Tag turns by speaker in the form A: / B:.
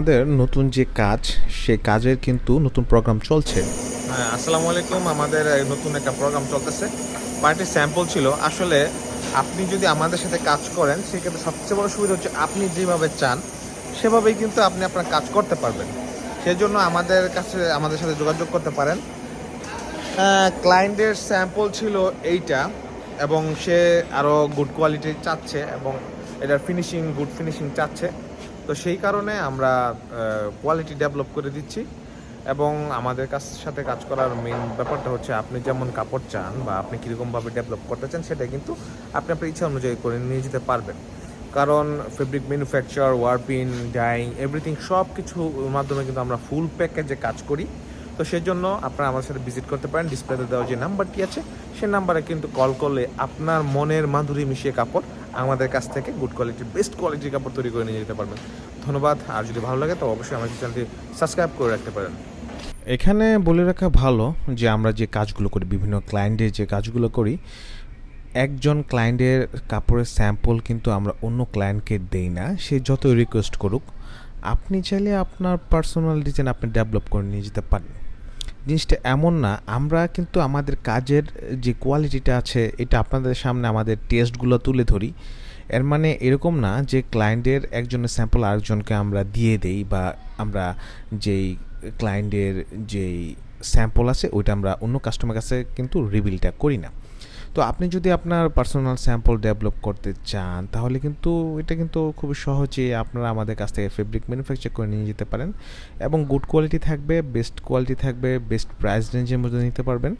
A: আমাদের নতুন যে কাজ, সেই কাজের কিন্তু নতুন প্রোগ্রাম চলছে।
B: হ্যাঁ আসসালামু আলাইকুম। আমাদের নতুন একটা প্রোগ্রাম চলতেছে। পার্টি স্যাম্পল ছিল। আসলে আপনি যদি আমাদের সাথে কাজ করেন, সেক্ষেত্রে সবচেয়ে বড় সুবিধা হচ্ছে আপনি যেভাবে চান, সেভাবেই কিন্তু আপনি আপনার কাজ করতে পারবেন। সেজন্য আমাদের কাছে, আমাদের সাথে যোগাযোগ করতে পারেন। ক্লায়েন্টের স্যাম্পল ছিল এইটা, এবং সে আরও গুড কোয়ালিটির চাচ্ছে, এবং এটার ফিনিশিং গুড ফিনিশিং চাচ্ছে। তো সেই কারণে আমরা কোয়ালিটি ডেভেলপ করে দিচ্ছি এবং আমাদের কাছ, সাথে কাজ করার মেন ব্যাপারটা হচ্ছে আপনি যেমন কাপড় চান বা আপনি কীরকমভাবে ডেভেলপ করতে চান, সেটা কিন্তু আপনি আপনার ইচ্ছা অনুযায়ী করে নিয়ে যেতে পারবেন। কারণ fabric manufacture warping dyeing everything সব কিছুর মাধ্যমে কিন্তু আমরা ফুল প্যাকেজে কাজ করি। তো সেই জন্য আপনারা আমার সাথে ভিজিট করতে পারেন ডিসপ্লেতে দেওয়া যে নাম্বারটি আছে সেই নাম্বারে কিন্তু কল করলে আপনার মনের মাধুরী মিশিয়ে কাপড় আমাদের কাছ থেকে গুড কোয়ালিটির বেস্ট কোয়ালিটির কাপড় তৈরি করে নিয়ে যেতে পারবেন। ধন্যবাদ, আর যদি ভালো লাগে তো অবশ্যই আমাদের চ্যানেলটি সাবস্ক্রাইব করে রাখতে পারেন।
A: এখানে বলে রাখা ভালো যে আমরা যে কাজগুলো করি, বিভিন্ন ক্লায়েন্টের যে কাজগুলো করি, একজন ক্লায়েন্টের কাপড়ের স্যাম্পল কিন্তু আমরা অন্য ক্লায়েন্টকে দেই না, সে যত রিকোয়েস্ট করুক, আপনি চাইলে আপনার পার্সোনাল ডিজাইন আপনি ডেভেলপ করে নিয়ে যেতে পারেন। জিনিসটা এমন না, আমরা কিন্তু আমাদের কাজের যে কোয়ালিটিটা আছে, এটা আপনাদের সামনে আমাদের টেস্টগুলো তুলে ধরি। এর মানে এরকম না যে ক্লায়েন্টের একজনের স্যাম্পল আরেকজনকে আমরা দিয়ে দেই বা আমরা যেই ক্লায়েন্টের যেই স্যাম্পল আছে, ওইটা আমরা অন্য কাস্টমার কাছে কিন্তু রিভিলটা করি না। তো আপনি যদি আপনার পার্সোনাল স্যাম্পল ডেভেলপ করতে চান, তাহলে কিন্তু এটা কিন্তু খুবই সহজে আপনারা আমাদের কাছ থেকে ফেব্রিক ম্যানুফ্যাকচার করে নিয়ে যেতে পারেন এবং গুড কোয়ালিটি থাকবে বেস্ট কোয়ালিটি থাকবে বেস্ট প্রাইস রেঞ্জের মধ্যে নিতে পারবেন।